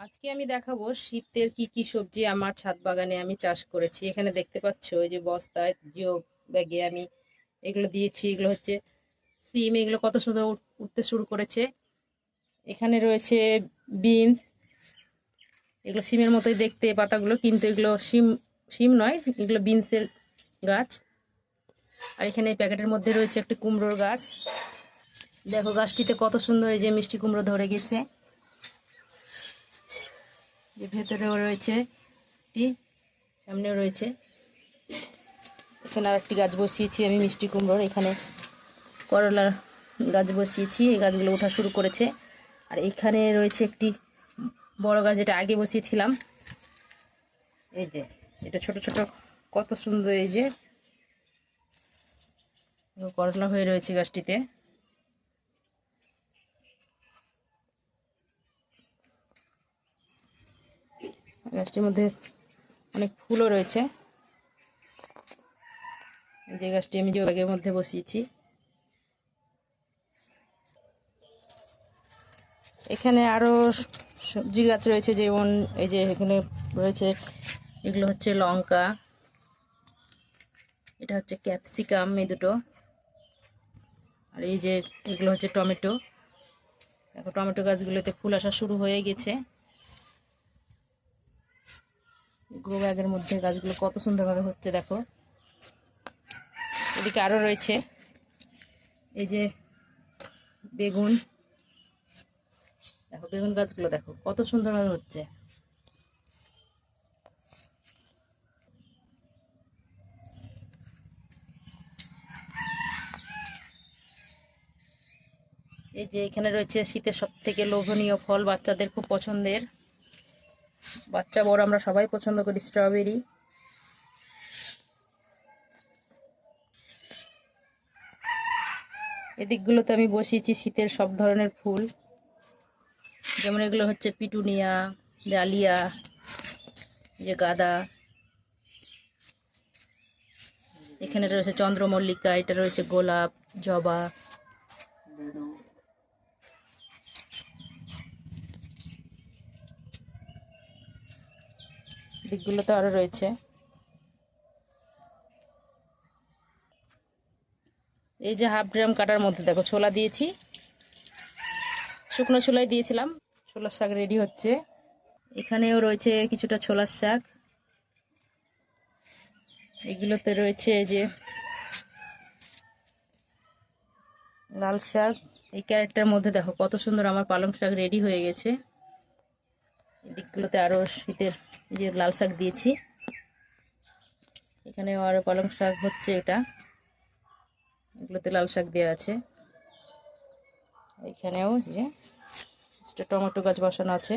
আজকে আমি দেখাবো শীতের কি কি সবজি আমার ছাদ বাগানে আমি চাষ করেছি। এখানে দেখতে পাচ্ছ এই যে বস্তায় জিও ব্যাগে আমি এগুলো দিয়েছি। এগুলো হচ্ছে সিম, এগুলো কত সুন্দর উঠতে শুরু করেছে। এখানে রয়েছে বিনস, এগুলো সিমের মতোই দেখতে, পাতাগুলো কিন্তু এগুলো সিম সিম নয়, এগুলো বিনসের গাছ। আর এখানে এই প্যাকেটের মধ্যে রয়েছে একটি কুমড়োর গাছ। দেখো গাছটিতে কত সুন্দর এই যে মিষ্টি কুমড়ো ধরে গেছে। যে ভেতরেও রয়েছে একটি, সামনেও রয়েছে। এখানে আর একটি গাছ বসিয়েছি আমি, মিষ্টি কুমড়োর। এখানে করলার গাছ বসিয়েছি, এই গাছগুলো ওঠা শুরু করেছে। আর এখানে রয়েছে একটি বড় গাছ যেটা আগে বসিয়েছিলাম। এই যে, এটা ছোট ছোট, কত সুন্দর এই যে, করলা হয়ে রয়েছে গাছটিতে। গাছটির মধ্যে অনেক ফুলও রয়েছে। যে গাছটি আমি যে ব্যাগের মধ্যে বসিয়েছি। এখানে আরও সবজি গাছ রয়েছে, যেমন এই যে এখানে রয়েছে, এগুলো হচ্ছে লঙ্কা, এটা হচ্ছে ক্যাপসিকাম এই দুটো, আর এই যে এগুলো হচ্ছে টমেটো। দেখো, টমেটো গাছগুলোতে ফুল আসা শুরু হয়ে গেছে। গ্রো ব্যাগের মধ্যে গাছগুলো কত সুন্দরভাবে হচ্ছে দেখো। এদিকে আরও রয়েছে। এই যে বেগুন। দেখো, বেগুন গাছগুলো দেখো, কত সুন্দরভাবে হচ্ছে। এই যে এখানে রয়েছে শীতের সব থেকে লোভনীয় ফল বাচ্চাদের খুব পছন্দের। বাচ্চা বড় আমরা সবাই পছন্দ করি স্ট্রবেরি এদিকগুলোতে আমি বসিয়েছি শীতের সব ধরনের ফুল। যেমন এগুলো হচ্ছে পিটুনিয়া, ডালিয়া যে গাঁদা। এখানে রয়েছে চন্দ্রমল্লিকা, এটা রয়েছে গোলাপ, জবা। দিকগুলোতে আরও রয়েছে। এই যে হাফ ড্রাম কাটার মধ্যে দেখো, ছোলা দিয়েছি। শুকনো ছোলাই দিয়েছিলাম, ছোলার শাক রেডি হচ্ছে। এখানেও রয়েছে কিছুটা ছোলার শাক। এগুলোতে রয়েছে এই যে লাল শাক। এই ক্যারেটটার মধ্যে দেখো, কত সুন্দর আমার পালং শাক রেডি হয়ে গেছে। এদিকগুলোতে আরও শীতের যে লাল শাক দিয়েছি। এখানে আর পালং শাক হচ্ছে এটা। এগুলোতে লাল শাক দেওয়া আছে। এখানেও যে টমেটো গাছ বসানো আছে।